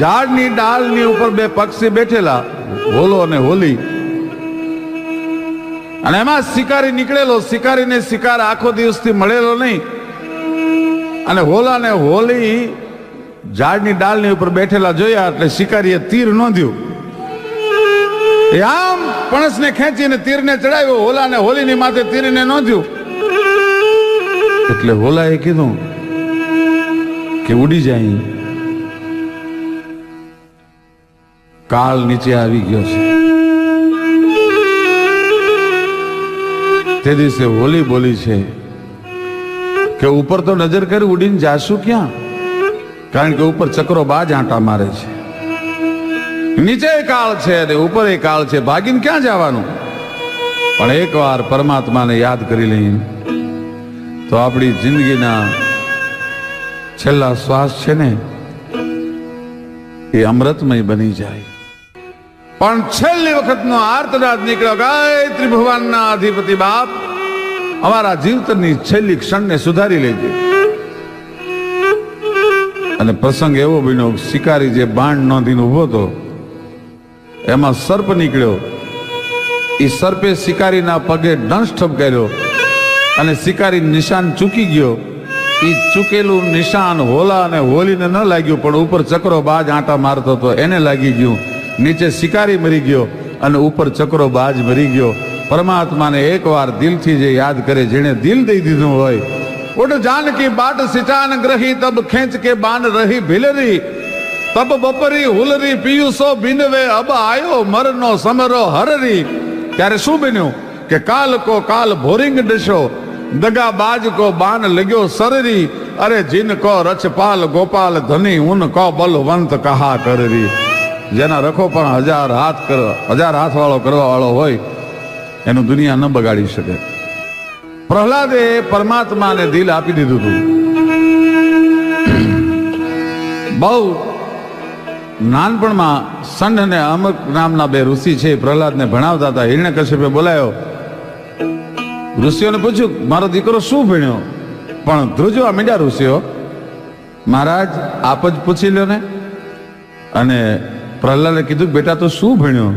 ઝાડની ડાળની ઉપર બે પક્ષી બેઠેલા, હોલો અને હોલી. અને એમાં શિકારી નીકળેલો, શિકારીને શિકાર આખો દિવસથી મળેલો નહીં. અને હોલા ને હોલી ઝાડની ડાળની ઉપર બેઠેલા જોયા એટલે શિકારીએ તીર નોંધ્યું. એ આમ પણસને ખેંચીને તીરને ચડાવ્યો હોલાને હોલીની માથે તીરને નોંધ્યું. એટલે હોલાએ કીધું કે ઉડી જાય કાળ નીચે આવી ગયો છે. તે દિવસે હોલી બોલી છે કે ઉપર તો નજર કરી ઉડીને જાશું ક્યાં? કારણ કે ઉપર ચક્રો બાજ આંટા મારે છે. નીચે કાળ છે અને ઉપર એ કાળ છે. ભાગીને ક્યાં જવાનું? પણ એકવાર પરમાત્માને યાદ કરી લઈએ તો આપણી જિંદગીના છેલ્લા શ્વાસ છે ને, એ અમૃતમય બની જાય. પણ છેલ્લી વખતનો આર્તનાદ નીકળ્યો. ગાયત્રી ભગવાનના અધિપતિ બાપ, અમારા જીવતની છેલ્લી ક્ષણને સુધારી લેજે. અને પ્રસંગ એવો બન્યો, શિકારી જે બાણ નોંધીને ઊભો હતો, એમાં સર્પ નીકળ્યો. એ સર્પે શિકારીના પગે દંશ ઠપકાર્યો અને શિકારી નિશાન ચૂકી ગયો. એ ચૂકેલું નિશાન હોલા અને હોલીને ન લાગ્યું, પણ ઉપર ચક્રો બાજ આંટા મારતો હતો, એને લાગી ગયું. નીચે શિકારી મરી ગયો અને ઉપર ચક્રો બાજ મરી ગયો. પરમાત્માને એકવાર દિલથી જે યાદ કરે, જેણે દિલ દઈ દીધું હોય ઉડ જાનકી બાટ સિચાન ગ્રહી, તબ ખેંચ કે બાન રહી ભીલરી, તબ બપરી હુલરી, પિયુસો બિનવે, અબ આયો મરનો સમરો હરરી. ત્યારે શું બન્યું? કે કાલ કો કાલ ભોરિંગ ડશો, દગા બાજ કો બાન લગ્યો સરરી, અરે જીન કો રચપાલ ગોપાલ ધની, ઉન કો બલવંત કહા કરરી જેના રખો પણ હજાર હાથ કર, હજાર હાથ વાળો કરવા વાળો હોય, એનું દુનિયા ન બગાડી શકે. પ્રહલાદે પરમાત્માને દિલ આપી દીધું હતું. બહુ નાનપણમાં સંઢ અને અમક નામના બે ઋષિ છે પ્રહલાદને ભણાવતા હતા. હિરણ્ય કશ્યપે બોલાયો. ઋષિઓને પૂછ્યું, મારો દીકરો શું ભણ્યો? પણ ધ્રુજવા મીડ્યા ઋષિઓ. મહારાજ, આપ જ પૂછી લો ને. અને પ્રહલાદે કીધું, બેટા, તો શું ભણ્યો?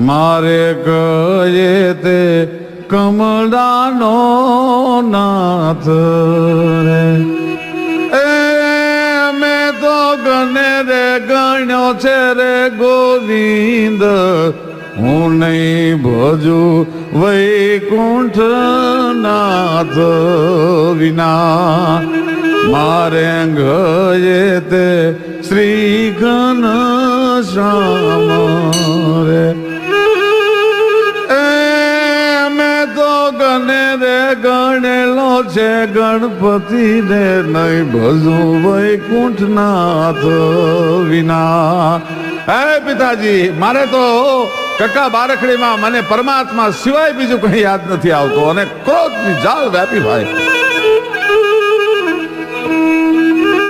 મારે કયે તે કમળાનો નાથ રે. એ તો ગને રે, ગણ્યો છે રે ગોવિંદ. હું નહીં ભજુ વૈકુંઠ નાથ વિના. મારે ગયે તે શ્રી ઘન શ્યામ રે. એ તો ગને રે ગણેલો છે ગણપતિ રે નહીં ભજું વૈકુંઠ નાથ વિના. હે પિતાજી, મારે તો કકા બારખડીમાં મને પરમાત્મા સિવાય બીજું કંઈ યાદ નથી આવતું અને ક્રોધની જાળ વ્યાપી ભાઈ.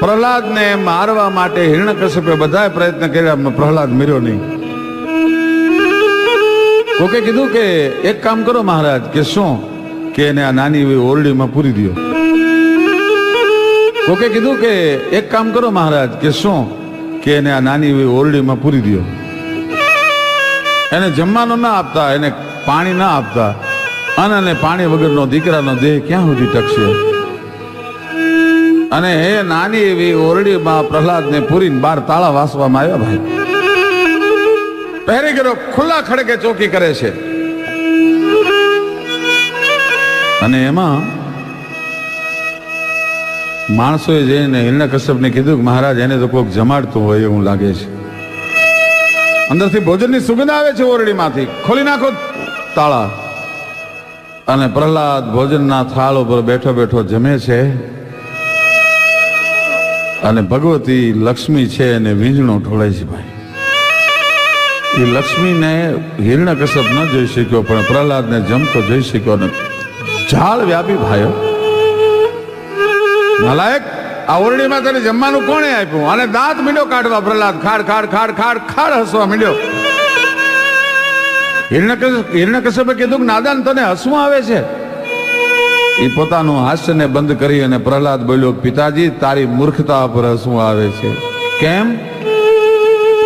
પ્રહલાદને મારવા માટે હિરણ્યકશ્યપે બધા પ્રયત્ન કર્યા પ્રહલાદ મર્યો નહીં. કોકે કીધું કે, એક કામ કરો મહારાજ, કે શું? કે એને આ નાની એવી ઓરડીમાં પૂરી દો કોકે કીધું કે, એક કામ કરો મહારાજ, કે શું? કે એને આ નાની એવી ઓરડીમાં પૂરી દો એને જમવાનું ના આપતા, એને પાણી ના આપતા. અને પાણી વગરનો દીકરાનો દેહ ક્યાં સુધી ટકશે? અને એ નાની એવી ઓરડીમાં પ્રહલાદને પૂરીને બાર તાળા વાસવામાં આવ્યા ભાઈ. પહેરી ગયો ખુલ્લા ખડકે ચોકી કરે છે. અને એમાં માણસોએ જઈને હિરણ્ય કશ્યપને કીધું કે મહારાજ, એને તો કોઈક જમાડતું હોય એવું લાગે છે. અંદરથી ભોજનની સુગંધ આવે છે ઓરડીમાંથી. ખોલી નાખો તાળા. અને પ્રહલાદ ભોજનના થાળ ઉપર બેઠો બેઠો જમે છે. અને ભગવતી લક્ષ્મી છે અને વીંજણો છે ભાઈ. એ લક્ષ્મીને હિરણ્ય કશ્યપ ન જોઈ શક્યો, પણ પ્રહલાદને જમતો જોઈ શક્યો ને ઝાડ વ્યાપી ભાઈઓ. નાલાયક, આ ઓરડીમાં તને જમવાનું કોણે આપ્યું? અને દાંત મીંડો કાઢવા પ્રહલાદ. ખાડ ખાડ ખાડ ખાડ ખાડ હસવા મીંડ્યો હિરણ્ય હિરણ્ય કશ્યપે કીધું કે નાદાન તને હસવું આવે છે. એ પોતાનું હાસ્યને બંધ કરી અને પ્રહલાદ બોલ્યો, પિતાજી, તારી મૂર્ખતા પર શું આવે છે? કેમ?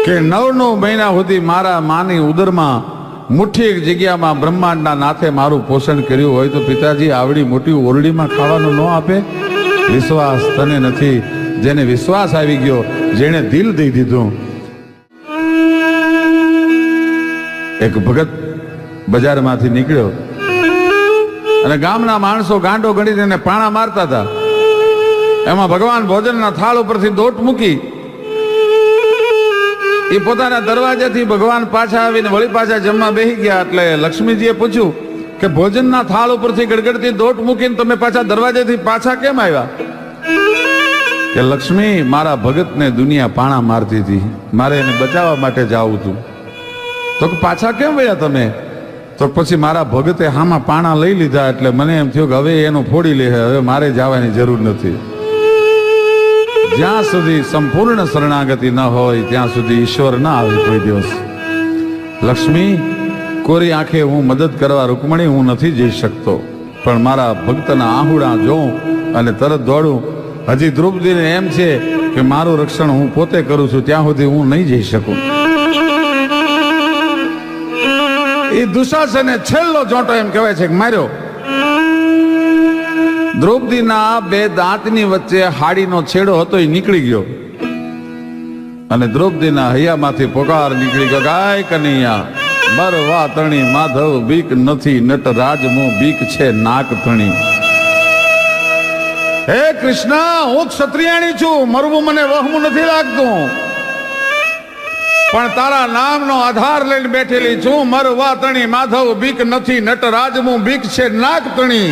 કે નવ નવ મહિના સુધી મારા માની ઉદરમાં મુઠ્ઠી એક જગ્યામાં બ્રહ્માંડના નાથે મારું પોષણ કર્યું હોય તો પિતાજી, આવડી મોટી ઓરડીમાં ખાવાનું ન આપે? વિશ્વાસ તને નથી. જેને વિશ્વાસ આવી ગયો, જેણે દિલ દઈ દીધું. એક ભગત બજારમાંથી નીકળ્યો. અને ગામના માણસો ગાંડો ગણીને એને પાણા મારતા હતા. એમાં ભગવાન ભોજનના થાળ ઉપરથી દોટ મૂકી એ પોતાના દરવાજાથી ભગવાન પાછા આવીને વળી પાછા જમવા બેસી ગયા એટલે લક્ષ્મીજીએ પૂછ્યું કે ભોજનના થાળ ઉપરથી ગડગડતી દોટ મૂકીને તમે પાછા દરવાજાથી પાછા કેમ આવ્યા? કે લક્ષ્મી, મારા ભગતને દુનિયા પાણા મારતી હતી. મારે એને બચાવવા માટે જાવું હતું. તો પાછા કેમ વયા તમે? તો પછી મારા ભગતે હામાં પાણા લઈ લીધા એટલે મને એમ થયું કે હવે એનું ફોડી લે હવે મારે જવાની જરૂર નથી. જ્યાં સુધી સંપૂર્ણ શરણાગતિ ન હોય, ત્યાં સુધી ઈશ્વર ના આવે કોઈ દિવસ. લક્ષ્મી, કોરી આંખે હું મદદ કરવા રૂકમણી હું નથી જઈ શકતો. પણ મારા ભક્તના આહુડા જોઉં અને તરત દોડું. હજી દ્રૌપદીને એમ છે કે મારું રક્ષણ હું પોતે કરું છું, ત્યાં સુધી હું નહીં જઈ શકું. એ દુશાસને છેલ્લો જોટો એમ કહેવાય છે કે માર્યો. દ્રૌપદીના બે દાંતની વચ્ચે હાડીનો છેડો હતો એ નીકળી ગયો. અને દ્રૌપદીના હૈયામાંથી પોકાર નીકળી ગયો. ગાય કનૈયા, બરવા તણી, માધવ બીક નથી, નટ રાજમો બીક છે, નાક તણી હે કૃષ્ણ, હું ક્ષત્રિયાણી છું, મરવું મને વહમું નથી લાગતું. પણ તારા નામનો આધાર લઈને બેઠેલી છું. મરવા તણી માધવ બીક નથી નટરાજ હું બીક છે નાક તણી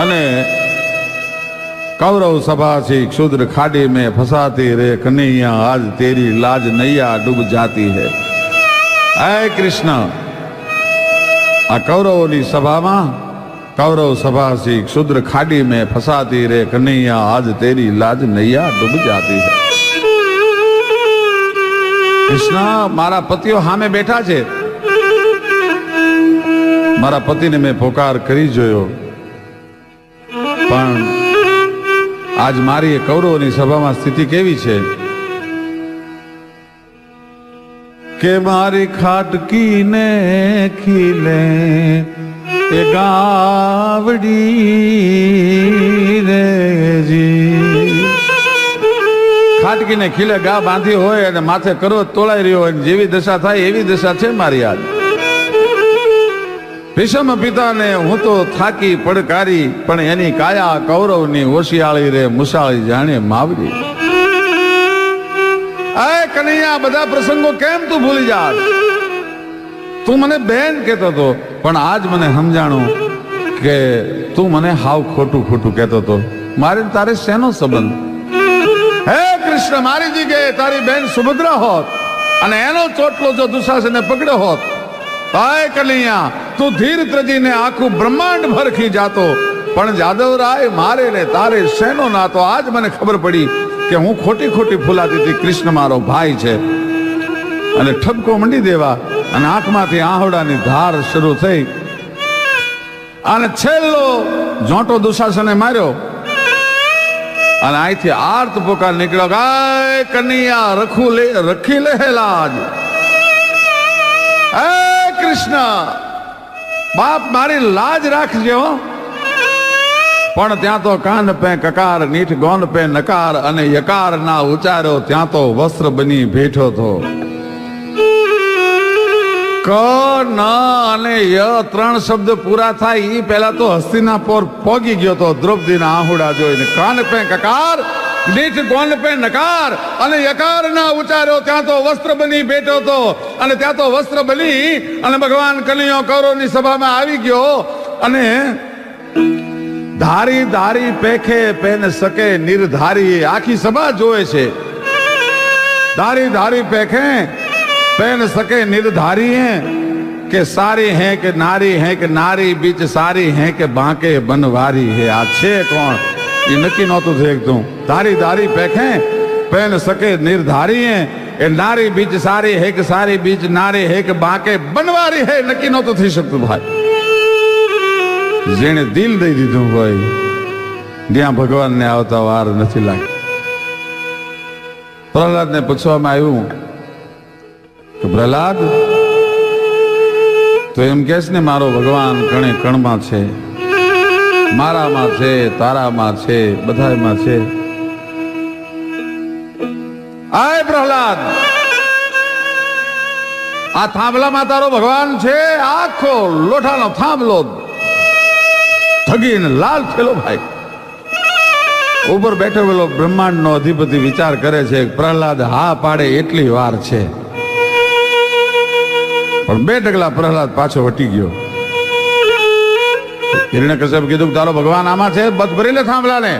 અને કૌરવ સભા છે, ક્ષુદ્ર ખાડી મેં ફસાતી રે, કનૈયા, આજ તેરી લાજ નૈયા ડૂબ જાતી હે. હે કૃષ્ણ, આ કૌરવોની સભામાં કૌરવ સભા છે, ક્ષુદ્ર ખાડી મેં ફસાતી રે, કનૈયા, આજ તેરી લાજ નૈયા ડૂબ જાતી હૈ. કૃષ્ણ, મારા પતિઓ સામે બેઠા છે. મારા પતિને મેં પોકાર કરી જોયો. પણ આજ મારી એ કૌરવની સભામાં સ્થિતિ કેવી છે? કે મારી ખાટકી ને ખીલે એ ગાવડી રેજી ખાટકીને ખીલે ગા બાંધી હોય અને માથે કરો તોળાઈ રહ્યો હોય, જેવી દશા થાય એવી દશા છે મારી આજ ભીષમ પિતાને હું તો થાકી પડકારી, પણ એની કાયા કૌરવની હોશિયાળી રે મુસાળી જાણે માવડી અય કનૈયા, બધા પ્રસંગો કેમ તું ભૂલી જા તું મને બેન કહેતો હતો, પણ આજ મને સમજાણું કે તું મને હાવ ખોટું ખોટું કહેતો હતો. મારે તારે શેનો સંબંધ? કૃષ્ણ મારી જગ્યાએ તારી બેન સુભદ્રા હોત અને એનો ચોટલો જો દુશાસને પકડ્યો હોત હાય કનૈયા, તું ધીર ત્રજીને આખું બ્રહ્માંડ ભરખી જાતો. પણ જાદવરાય, મારે ને તારે શેનો નાતો? આજ મને ખબર પડી કે હું ખોટી ખોટી ફૂલાતી હતી કૃષ્ણ મારો ભાઈ છે. અને ઠપકો મંડી દેવા અને આંખમાંથી આહવડાની ધાર શરૂ થઈ. અને છેલ્લો જોટો દુશાસને માર્યો. અને અહીંથી આર્ત પોકાર નીકળ્યો ગાય કનૈયા, રખું લે, રખી લે લાજ. હે કૃષ્ણ, બાપ મારી લાજ રાખજો પણ ત્યાં તો કાન પે કકાર, નીઠ ગોન પે નકાર અને યકાર ના ઉચાર્યો ત્યાં તો વસ્ત્ર બની ભેઠો તો ક, ન અને ય ત્રણ શબ્દ પૂરા થાય એ પહેલા તો હસ્તિનાપુર પોગી ગયો તો દ્રૌપદીના આહુડા જોઈને, કાન પે કકાર, દીઠ ગોન પે નકાર. અને યકાર ના ઉચાર્યો ત્યાં તો વસ્ત્ર બની બેઠો તો. અને ત્યાં તો વસ્ત્ર બની, અને ભગવાન કનૈયો કૌરવની સભામાં આવી ગયો. અને ધારી ધારી પેખે પેન સકે નિર્ધારી આખી સભા જોવે છે. ધારી ધારી પેખે पेन सके निर्धारी हैं કે સારી હે કે નારી હે કે નારી બીચ સારી હે કે બાંકે બનવારી હે આ છે કોણ એ નક્કી નહોતું થઈ એકદમ ધારી ધારી પેખે પેન સકે નિર્ધારી હે એ નારી બીચ સારી હે કે સારી બીચ નારી હે કે બાંકે બનવારી હે નક્કી નહોતું થઈ શકતું ભાઈ જેણે દિલ દઈ દીધું હોય ત્યાં ભગવાનને આવતા વાર નથી લાગતી પ્રહલાદને પૂછવામાં આવ્યું કે પ્રહલાદ, તો એમ કહેશ ને મારો ભગવાન કણે કણમાં છે. મારામાં છે, તારામાં છે બધામાં છે. આય પ્રહલાદ! આ થાંભલામાં તારો ભગવાન છે, આખો લોઠાનો થાંભલો થગીને લાલ થયેલો ભાઈ. ઉપર બેઠો પેલો બ્રહ્માંડનો અધિપતિ વિચાર કરે છે પ્રહલાદ હા પાડે એટલી વાર છે. પણ બે ડગલા પ્રહલાદ પાછો વટી ગયો. હિરણ્ય કશ્યપ કીધું તારો ભગવાન આમાં છે, બસ ભરી લે થાંભલાને.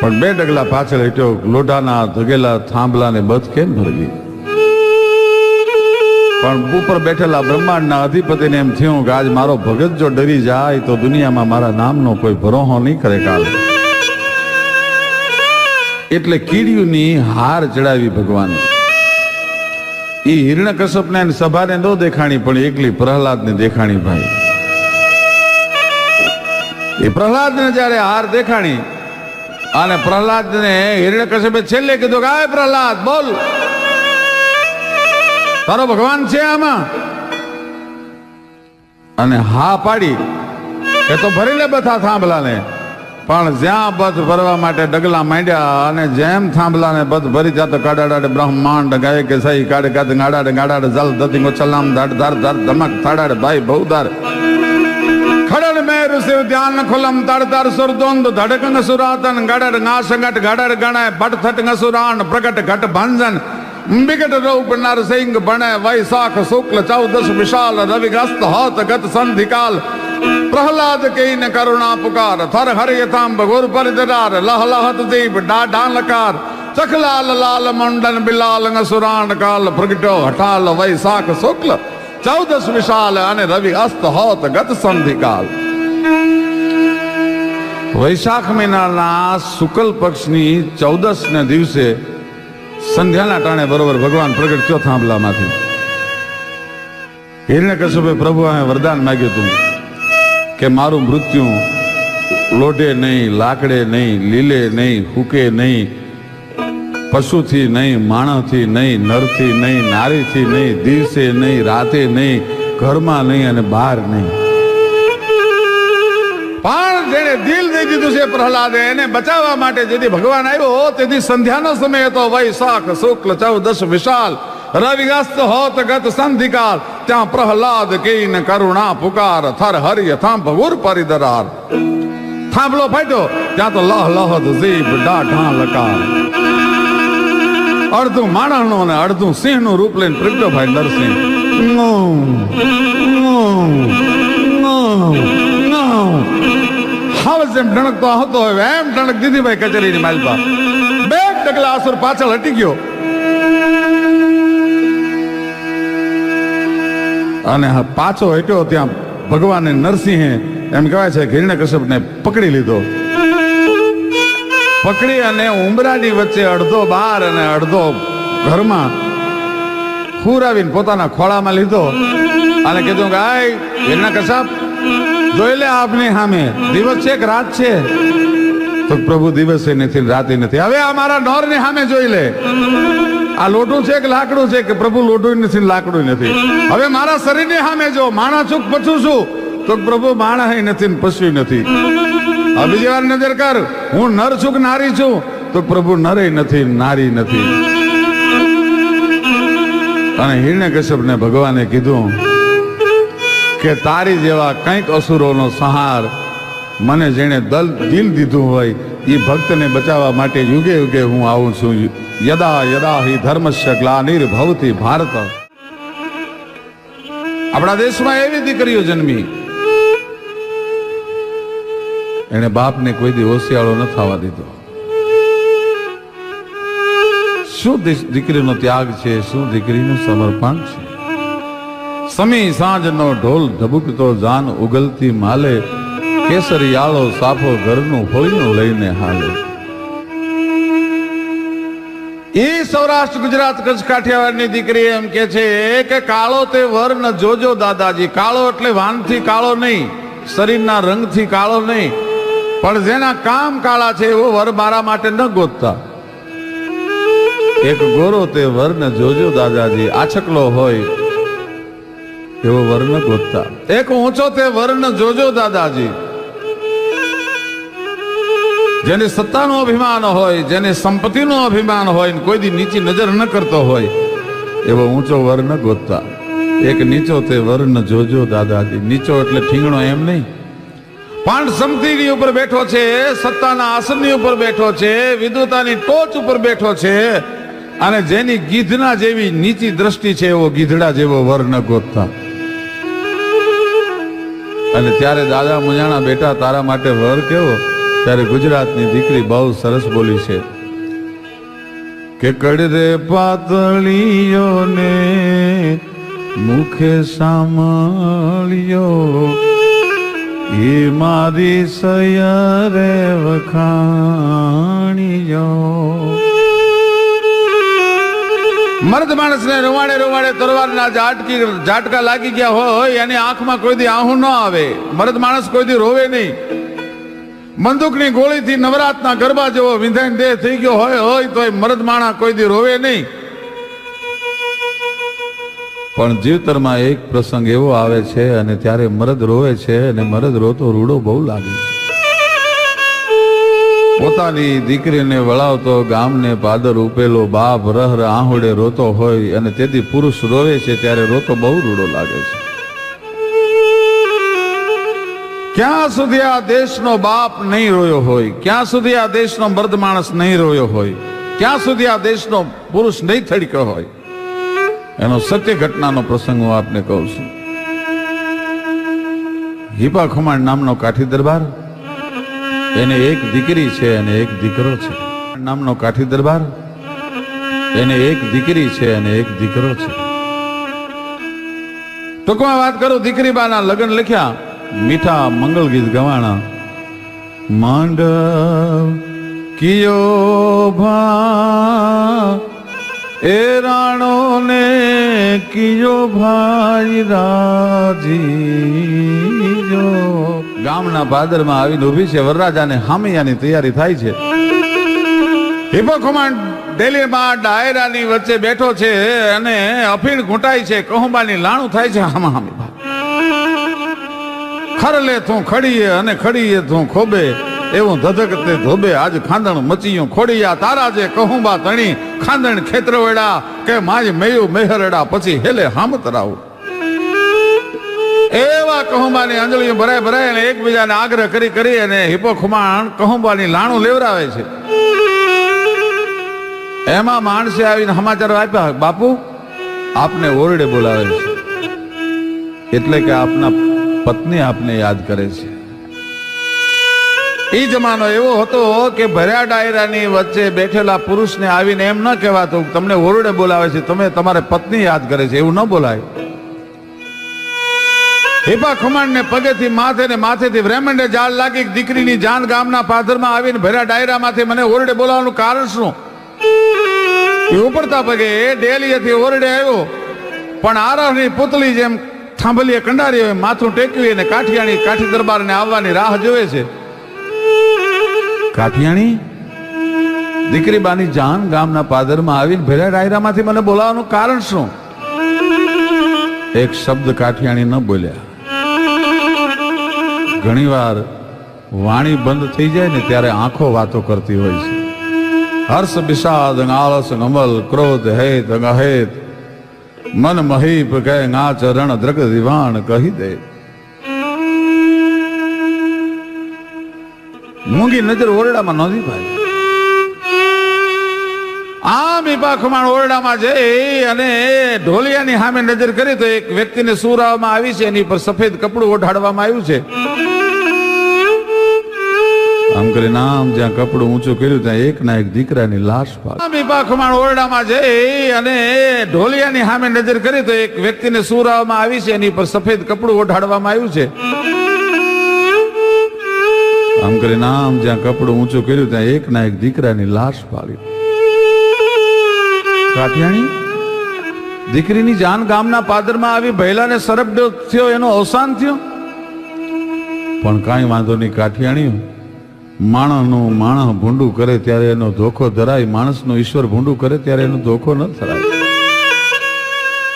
પણ બે ડગલા પાછળ હેઠો લોઢાના ધગેલા થાંભલાને બધ કેમ ભરવી પણ ઉપર બેઠેલા બ્રહ્માંડના અધિપતિને એમ થયું કે આજ મારો ભગત જો ડરી જાય તો દુનિયામાં મારા નામનો કોઈ ભરોહો નહીં કરે કાલે. એટલે કીડીયુની હાર ચડાવી ભગવાન. એ હિરણ્ય કશ્યપને સભાને ન દેખાણી, પણ એકલી પ્રહલાદને દેખાણી ભાઈ. એ પ્રહલાદને જ્યારે હાર દેખાણી, અને પ્રહલાદને હિરણ કશ્યપે છેલ્લે કીધું કે આ પ્રહલાદ, બોલ. તારો ભગવાન છે આમાં. અને હા પાડી એ તો ભરી લે બધા થાંભલાને પણ જ્યાં બધ ભરવા માટે ડગલા માંડ્યા અને જેમ થાંભલાને બધ ભરી જાતો કાડાડાડે બ્રહ્માંડ ગાય કે સહી કાડે કાતે ગાડાડે ગાડાડે જલ દતી છલામ ધાડ ધાર ધાર ધમક થાડાડે ભાઈ બહુદાર ખડડ મે શિવ ધ્યાન ખુલમ તડ તર સુરદોંદ ધડકંગ સુરાતન ગાડાડ ngા સંગટ ગડડ ગણાય ભટ થટ સુરાણ પ્રગટ ઘટ ભંજન. વિકટ રૂપ નરસિંહ બણે વૈશાખ શુક્લ ચૌદશ વિશાલ રવિગ્રસ્ત હોત ગત સંધિકાલ. પ્રહલાદ કહીને કરુણા પુકાર થર હર ભગોર ગુર પરિદરાર લહ લહત દીપ ડા ડાલકાર ચખલાલ લાલ મંડન બિલાલ સુરાણ કાલ પ્રગટો હટાલ વૈશાખ શુક્લ ચૌદશ વિશાલ અને રવિ અસ્ત હોત ગત સંધિકાલ વૈશાખ મહિનાના શુક્લ પક્ષની ચૌદશ ને દિવસે સંધ્યાના ટાણે બરોબર ભગવાન પ્રગટ થયો થાંભલામાંથી હિરણ્ય કશ્યપે પ્રભુ અહીં વરદાન માગ્યું હતું કે મારું મૃત્યુ લોઢે નહીં, લાકડે નહીં, લીલે નહીં, હુકે નહીં, પશુથી નહીં, માણસથી નહીં, નરથી નહીં, નારીથી નહીં, દિવસે નહીં, રાતે નહીં, ઘરમાં નહીં અને બહાર નહીં. પણ જેને દિલ દઈ દીધું છે પ્રહલાદે, એને બચાવવા માટે જેથી ભગવાન આવ્યો તેથી સંધ્યાનો સમય હતો વૈશાખ, શુક્લ, ચૌદશ, વિશાલ રવિગસ્ત હોત, ગત, સંધિકાલ ત્યાં પ્રહલાદ કીન કરુણા પુકાર થર હરિય થાંભ ગુર પરિદરાર. થાંભલો ફાટ્યો ત્યાં તો લહ લહદ જીભ ડાઢા લકાર. અડધું માણસનો અને અડધું સિંહનું રૂપ લઈને પ્રગટ્યો ભાઈ નરસિંહ. નો, નો, નો, નો. હવે જેમ ડણકતો હતો એમ ડણક દીધી ભાઈ કચેરીની માલપા બે ડગલા આસુર પાછળ હટી ગયો. અને પાછો હટ્યો ત્યાં ભગવાને નરસિંહે. એમ કહેવાય છે ઘીરણે કશ્યપને પકડી લીધો. પકડી અને ઉમરાની વચ્ચે અડધો બહાર અને અડધો ઘરમાં હુરાવીને પોતાના ખોળામાં લીધો. અને કીધું કે, આય ઘીરણા કશ્યપ, જોઈ લે આપની સામે. દિવસ છે કે રાત છે? તો પ્રભુ દિવસે નથી રાતે નથી. હવે આ મારા નોરની સામે જોઈ લે. આ લોટું છે કે લાકડું છે કે પ્રભુ લોટું નથી લાકડું નથી? હવે મારા શરીરને સામે જો માણા છું પછું છું, તો પ્રભુ માણા નથી પશુ નથી. હવે બીજી વાર નજર કર, હું નર છું કે નારી છું, તો પ્રભુ નરે નથી, નારી નથી. અને હિરણ્ય કશ્યપને ભગવાને કીધું કે તારી જેવા કંઈક અસુરોનો સંહાર મને જેણે દલ દિલ દીધું હોય એ ભક્તને બચાવવા માટે યુગે યુગે હું આવું છું. યદા યદા હિ ધર્મસ્ય ગ્લાનિર ભવતી ભારત આપણા દેશમાં એવી દીકરીઓ જન્મી. એને બાપને કોઈ દી હોશિયાળો ન થવા દીધો. શું દીકરીનો ત્યાગ છે? શું દીકરીનું સમર્પણ છે? સમી સાંજનો ઢોલ ધબુકતો જાન ઉગલતી માલે, કેસરિયાળો સાફો ઘરનું હોળીનું લઈને હાલે. એ સૌરાષ્ટ્ર, ગુજરાત કચ્છ કાઠિયાવાડની દીકરી એમ કે છે કે કાળો તે વર ન જોજો દાદાજી. કાળો એટલે વાનથી કાળો નહીં, શરીરના રંગથી કાળો નહીં. પણ જેના કામ કાળા છે એવો વર મારા માટે ન ગોતતા. એક ગોરો તે વર ન જોજો દાદાજી. આછકલો હોય એવો વર ન ગોતતા. એક ઊંચો તે વર ન જોજો દાદાજી. જેને સત્તાનું અભિમાન હોય, જેને સંપત્તિનું અભિમાન હોય કોઈ દી નીચી નજર ન કરતો હોય, એવો ઊંચો વર ન ગોતતા. એક નીચો તે વર ન જોજો દાદાજી. નીચો એટલે ઠીંગણો એમ નહીં. પાંડ સમતીની ઉપર બેઠો છે, સત્તાના આસનની ઉપર બેઠો છે વિદ્વતાની ટોચ ઉપર બેઠો છે, અને જેની ગીધના જેવી નીચી દ્રષ્ટિ છે, એવો ગીધડા જેવો વર ન ગોતતા. અને ત્યારે દાદા મુજાણા બેટા તારા માટે વર કેવો? ત્યારે ગુજરાતની દીકરી બહુ સરસ બોલી છે કે કડરે પાતળીઓને મુખે સાંભળ્યો. એ મારી સયરે વખાણીયો. મર્દ માણસને રોવાડે રૂવાડે તરવારના ઝાટકી ઝાટકા લાગી ગયા હોય, એની આંખમાં કોઈ દી આહું ન આવે. મર્દ માણસ કોઈ દી રોવે નહીં. બંદૂકની ગોળીથી નવરાતના ગરબા જેવો વિંધાઈને દેહ થઈ ગયો હોય હોય તો મરદ માણા કોઈ દી રોવે નહીં. પણ જીવતરમાં એક પ્રસંગ એવો આવે છે અને ત્યારે મરદ રોવે છે અને મરદ રોતો રૂડો બહુ લાગે છે. પોતાની દીકરીને વળાવતો ગામને પાદર ઉપેલો બાપ રહર આહુડે રોતો હોય અને તેથી પુરુષ રોવે છે ત્યારે રોતો બહુ રૂડો લાગે છે. ક્યાં સુધી આ દેશનો બાપ નહીં રોયો હોય, ક્યાં સુધી આ દેશનો મર્દ માણસ નહીં રોયો હોય, ક્યાં સુધી આ દેશનો પુરુષ નહીં થડક્યો હોય? એનો સત્ય ઘટનાનો પ્રસંગ હું આપને કહું છું. હિપા ખુમાણ નામનો કાઠી દરબાર, એને એક દીકરી છે અને એક દીકરો છે. નામનો કાઠી દરબાર, એને એક દીકરી છે અને એક દીકરો છે. ટૂંકમાં વાત કરું દીકરી બાના લગ્ન લખ્યા. મીઠા મંગળ ગીત ગવાણા. માંડવ કિયો ભા, એ રાણો ને કિયો ભાઈ રાજી ગામના ભાદરમાં આવીને ઊભી છે, વરરાજાને હામૈયાની તૈયારી થાય છે. હિપો ખુમાણ ડેલીમાં ડાયરાની વચ્ચે બેઠો છે અને અફીણ ઘૂંટાય છે, કહુંબાની લાણું થાય છે હામા હામી ખરલે તું ખડીએ અને ખડીએ તું ખોબે, એવું ધધક તે ધોબે. આજ ખાંદણ મચીયું ખોડિયા, તારા જે કહુંબા તણી, ખાંદણ ખેતરવેડા કે માજ મેયું મેહરડા, પછી હેલે હામ તરાવું એવા કહુંબાની અંજળીઓ ભરાય ભરાય અને એકબીજાને આગ્રહ કરી કરી અને હિપો ખુમાણ કહુંબાની લાણું લેવરાવે છે. એમાં માણસે આવીને સમાચાર આપ્યા, બાપુ, આપને ઓરડે બોલાવે છે. એટલે કે આપના પત્ની આપને યાદ કરે છે. એ જમાનો એવો હતો કે ભર્યા ડાયરાની વચ્ચે બેઠેલા પુરુષને આવીને એમ ન કહેવાતું, તમને ઓરડે બોલાવે છે, તમે તમારે પત્ની યાદ કરે છે. એવું ન બોલાય. હિપા ખુમાણ ને પગેથી માથે ને માથેથી બ્રહ્માંડે જાળ લાગી દીકરીની જાન ગામના પાથરમાં આવીને ભર્યા ડાયરામાંથી મને ઓરડે બોલાવવાનું કારણ શું? એ ઉપડતા પગે ડેલીએથી ઓરડે આવ્યો. પણ આરાહની પુતળી જેમ થાંભલીએ કંડારી હોય, માથું ટેકવી અને કાઠિયાણી, કાઠી દરબારને આવવાની રાહ જોવે છે. કાઠિયાણી? દીકરી બાની જાન ગામના પાદરમાં આવીને ભેરા ડાયરામાંથી મને બોલાવવાનું કારણ શું? એક શબ્દ કાઠિયાણી ન બોલ્યા. ઘણીવાર વાણી બંધ થઈ જાય ને ત્યારે આંખો વાતો કરતી હોય છે. હર્ષ, વિષાદ, આળસ અમલ ક્રોધ, હેત અહેત મન મહીપ કહે, ના ચરણ દ્રગ દિવાણ કહી દે. મૂંગી નજર ઓરડામાં નોંધી ભાઈ. આમ પાખમાણ ખુમાણ ઓરડામાં જઈ અને ઢોલિયાની સામે નજર કરી તો એક વ્યક્તિને સુરાવવામાં આવી છે, એની પર સફેદ કપડું ઓઢાડવામાં આવ્યું છે. આમ કરીને આમ જ્યાં કપડું ઊંચું કર્યું ત્યાં એક ના એક દીકરાની લાશ પામી પાખમાણ ઓરડામાં જઈ અને ઢોલિયાની સામે નજર કરી તો એક વ્યક્તિને સુરાવવામાં આવી છે એની પર સફેદ કપડું ઓઢાડવામાં આવ્યું છે. આમ કરીને આમ જ્યાં કપડું ઊંચું કર્યું ત્યાં એક ના એક દીકરાની લાશ પાડી. કાઠિયાણી દીકરીની જાન ગામના પાદરમાં આવી ભૈલાને સરપ થયો એનો અવસાન થયો. પણ કાંઈ વાંધો નહીં કાઠિયાણી માણસનું માણસ ભૂંડું કરે ત્યારે એનો ધોખો ધરાય. માણસનો ઈશ્વર ભૂંડું કરે ત્યારે એનો ધોખો ન ધરાય.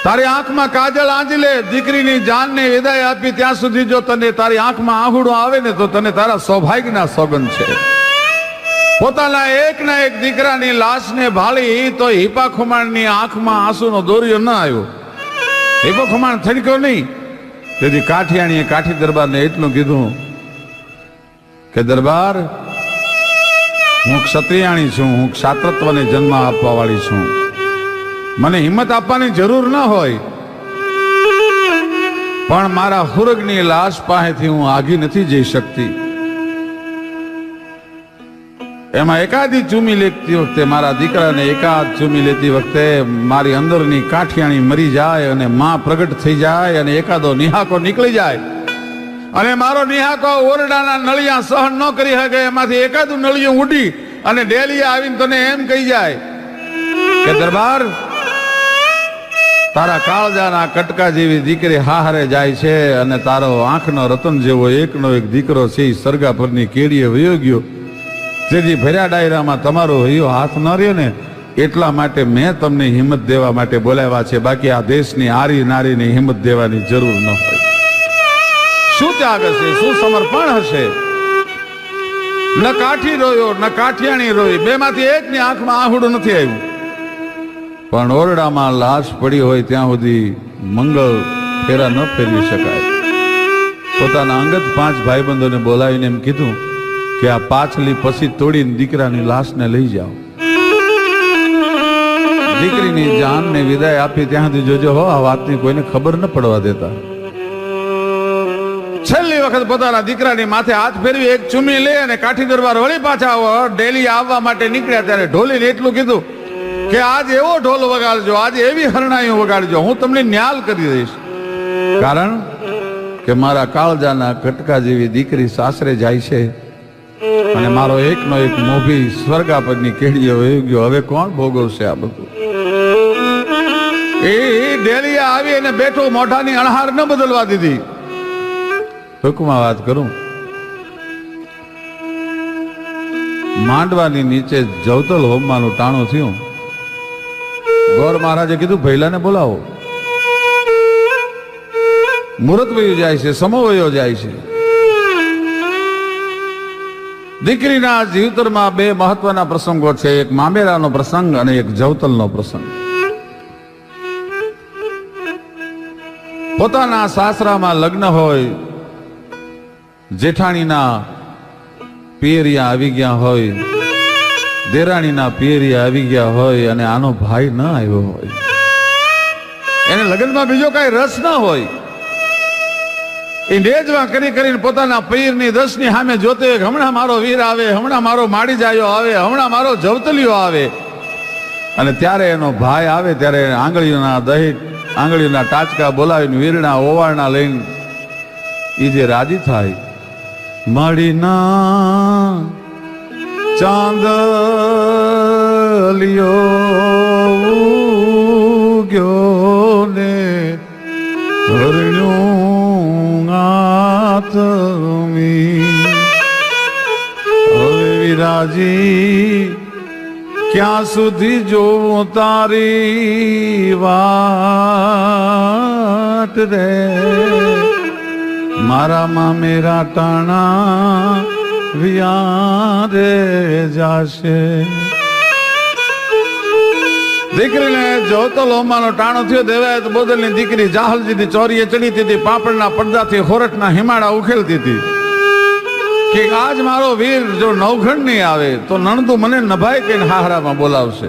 તારી આંખમાં કાજલ આંજલે, દીકરીની જાનને વિદાય આપી ત્યાં સુધી જો તને તારી આંખમાં આહુડો આવે ને તો તને તારા સૌભાગ્યના સોગંદ છે. પોતાના એક ના એક દીકરાની લાશને ભાળી તો હિપા ખુમાણની આંખમાં આંસુનો દોર્યો ન આવ્યો. હિપો ખુમાણ થડક્યો નહીં. તેથી કાઠિયાણીએ કાઠી દરબારને એટલું કીધું કે દરબાર, હું ક્ષત્રિયાણી છું, હું ક્ષાત્રત્વને જન્મ આપવા વાળી છું. મને હિંમત આપવાની જરૂર ન હોય, પણ મારા હુરગની લાશ પાસેથી હું આગી નથી જઈ શકતી. એમાં એકાદી ચૂમી લેતી વખતે મારા દીકરાને એકાદ ચૂમી લેતી વખતે મારી અંદરની કાઠિયાણી મરી જાય અને માં પ્રગટ થઈ જાય અને એકાદો નિહાકો નીકળી જાય. અને મારો નિહાકો ઓરડાના નળિયા સહન ન કરી શકે, એમાંથી એકાદું નળિયું ઉડી અને ડેલી આવીને તને એમ કહી જાય કે, દરબાર, તારા કાળજાના કટકા જેવી દીકરી હાહરે જાય છે અને તારો આંખનો રતન જેવો એકનો એક દીકરો છે એ સરગા પરની કેડીએ વયો ગયો. જેથી ભર્યા ડાયરામાં તમારો હૈયો હાથ ન રહ્યો ને, એટલા માટે મેં તમને હિંમત દેવા માટે બોલાવ્યા છે. બાકી આ દેશની આરી નારીની હિંમત દેવાની જરૂર ન હોય. શું ત્યાગ હશે? શું સમર્પણ હશે? ન કાઠી રોયો, ન કાઠિયાણી રોઈ. બેમાંથી એકની આંખમાં આહુડું નથી આવ્યું. પણ ઓરડામાં લાશ પડી હોય ત્યાં સુધી મંગળ ફેરા ન ફેરવી શકાય. પોતાના અંગત પાંચ ભાઈબંધોને બોલાવીને એમ કીધું કે આ પાછલી પછી તોડીને દીકરાની લાશને લઈ જાઓ. દીકરીની જાનને વિદાય આપી ત્યાં સુધી જોજો હો, આ વાતની કોઈને ખબર ન પડવા દેતા. છેલ્લી વખત પોતાના દીકરાની માથે હાથ ફેરવી એક ચૂમી લે અને કાઠી દરબાર વળી પાછા ડેલી આવવા માટે નીકળ્યા ત્યારે ઢોલીને એટલું કીધું કે આજ એવો ઢોલ વગાડજો, આજે એવી હરણાઈઓ વગાડજો, હું તમને ન્યાલ કરી દઈશ. કારણ કે મારા કાળજાના કટકા જેવી દીકરી સાસરે જાય છે અને મારો એકનો એક મોભી સ્વર્ગાપદની કેડીએ વહી ગયો. હવે કોણ ભોગવશે આ બધું? એ ડેલીએ આવી અને બેઠો મોઢાની અણહાર ન બદલવા દીધી. ટૂંકમાં વાત કરું? માંડવાની નીચે જવતલ હોમવાનું ટાણું થયું. ગોર મહારાજે કીધું, ભૈલાને બોલાવો. મુહૂર્ત વયું જાય છે સમો જાય છે. દીકરીના જીવતરમાં બે મહત્વના પ્રસંગો છે, એક મામેરાનો પ્રસંગ અને એક જવતલનો પ્રસંગ. પોતાના સાસરામાં લગ્ન હોય જેઠાણીના પિયરિયા આવી ગયા હોય, દેરાણીના પિયરિયા આવી ગયા હોય અને આનો ભાઈ ન આવ્યો હોય. એને લગ્નમાં બીજો કઈ રસ ન હોય. એ નેજમાં કરી કરીને પોતાના પીરની દસની સામે જોતે હમણાં મારો વીર આવે, હમણાં મારો માડી જાયો આવે, હમણાં મારો જવતલિયો આવે. અને ત્યારે એનો ભાઈ આવે, ત્યારે આંગળીઓના દહીં, આંગળીઓના ટાચકા બોલાવીને વીરના ઓવાળના લઈને એ જે રાજી થાય મળીના ચાંદલિયો ગયો ને હરણ્યું આતમી હવે વિરાજી ક્યાં સુધી જોવું તારી વાટ રે? મારા મામેરા ટાણા વિયારે જાશે. દીકરીને જોતો લોમાનો ટાણો થયો દેવાય તો બોદલની દીકરી જાહલજીની ચોરીએ ચડી હતી પાપડના પડદાથી હોરટના હિમાડા ઉખેલતી હતી. કે આજ મારો વીર જો નવઘણ નહીં આવે, તો નણદુ મને નભાઈ કહીને હાહરામાં બોલાવશે.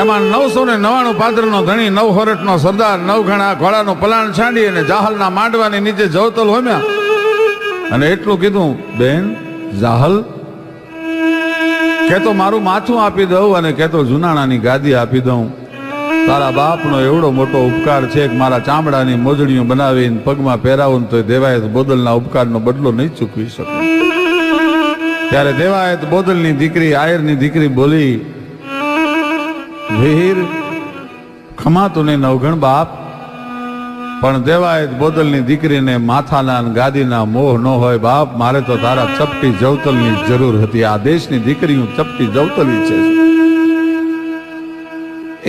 એમાં નવસો ને નવાણું પાદરનો ધણી, નવ હોરટનો સરદાર નવઘણા ઘોડાનું પલાણ છાંડી અને જાહલના માંડવાની નીચે જવતલ હોમ્યા. અને એટલું કીધું, બેન, જાહલ કેતો મારું માથું આપી દઉં અને કેતો જુનાણાની ગાદી આપી દઉં. તારા બાપનો એવડો મોટો ઉપકાર છે કે મારા ચામડાની મોજડીઓ બનાવીને પગમાં પહેરાવું તો દેવાયત બોદલના ઉપકારનો બદલો નહીં ચૂકવી શકું. ત્યારે દેવાયત બોદલની દીકરી, આયરની દીકરી બોલી વીર ખમાતું નહીં નવઘણ બાપ. પણ દેવાય બોદલની દીકરીને માથાના ગાદીના મોહ ન હોય બાપ, મારે તો તારા ચપટી જવતલની જરૂર હતી. આ દેશની દીકરીઓ ચપટી જવતલી છે.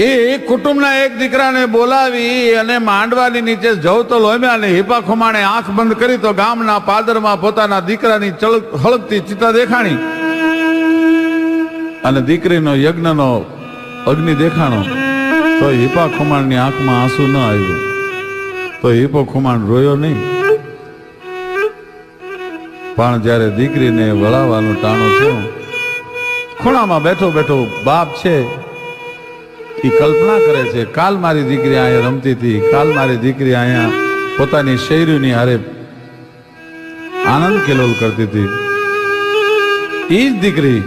એ કુટુંબના એક દીકરાને બોલાવી અને માંડવાની નીચે જવતલ હોમ્યા અને હિપા ખુમાણે આંખ બંધ કરી તો ગામના પાદરમાં પોતાના દીકરાની ચળક હળકતી ચિતા દેખાણી. અને દીકરીનો યજ્ઞનો અગ્નિ દેખાણો. તો હિપા ખુમાણની આંખમાં આંસુ ન આવ્યું. તો હિપો ખુમાણ રોયો નહીં. પણ જ્યારે દીકરીને વળાવવાનું ટાણું થયું, ખૂણામાં બેઠો બેઠો બાપ છે એ કલ્પના કરે છે, કાલ મારી દીકરી અહીંયા રમતી હતી. કાલ મારી દીકરી અહીંયા પોતાની શૈરીની હારે આનંદ કેલોલ કરતી હતી. એ જ દીકરી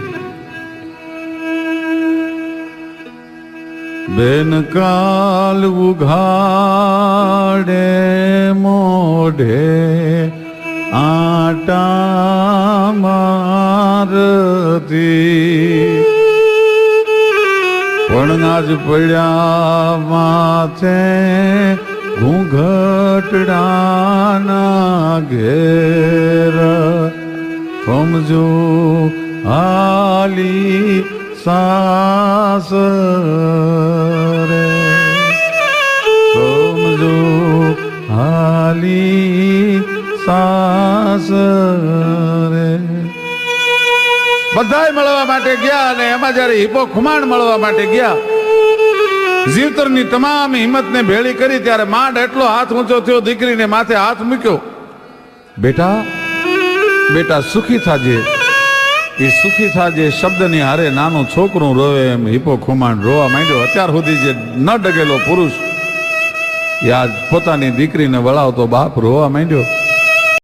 બેન કાલ ઉઘાડે મોઢે આટા મારતી. પણ આજ પડ્યા માથે ઘૂંઘટડાના ઘેર. સમજો હાલી સાસ રે સમજો હાલી સાસ રે બધાય મળવા માટે ગયા અને એમાં જ્યારે હિપો ખુમાણ મળવા માટે ગયા, જીવતરની તમામ હિંમતને ભેળી કરી ત્યારે માંડ એટલો હાથ ઊંચો થયો, દીકરીને માથે હાથ મૂક્યો, બેટા બેટા સુખી થાજે. એ સુખી સાજે શબ્દની હારે નાનું છોકરું રોવે એમ હિપો ખુમાણ રોવા માંડ્યો. અત્યાર સુધી જે ન ડગેલો પુરુષ યાદ પોતાની દીકરીને વળાવતો બાપ રોવા માંડ્યો.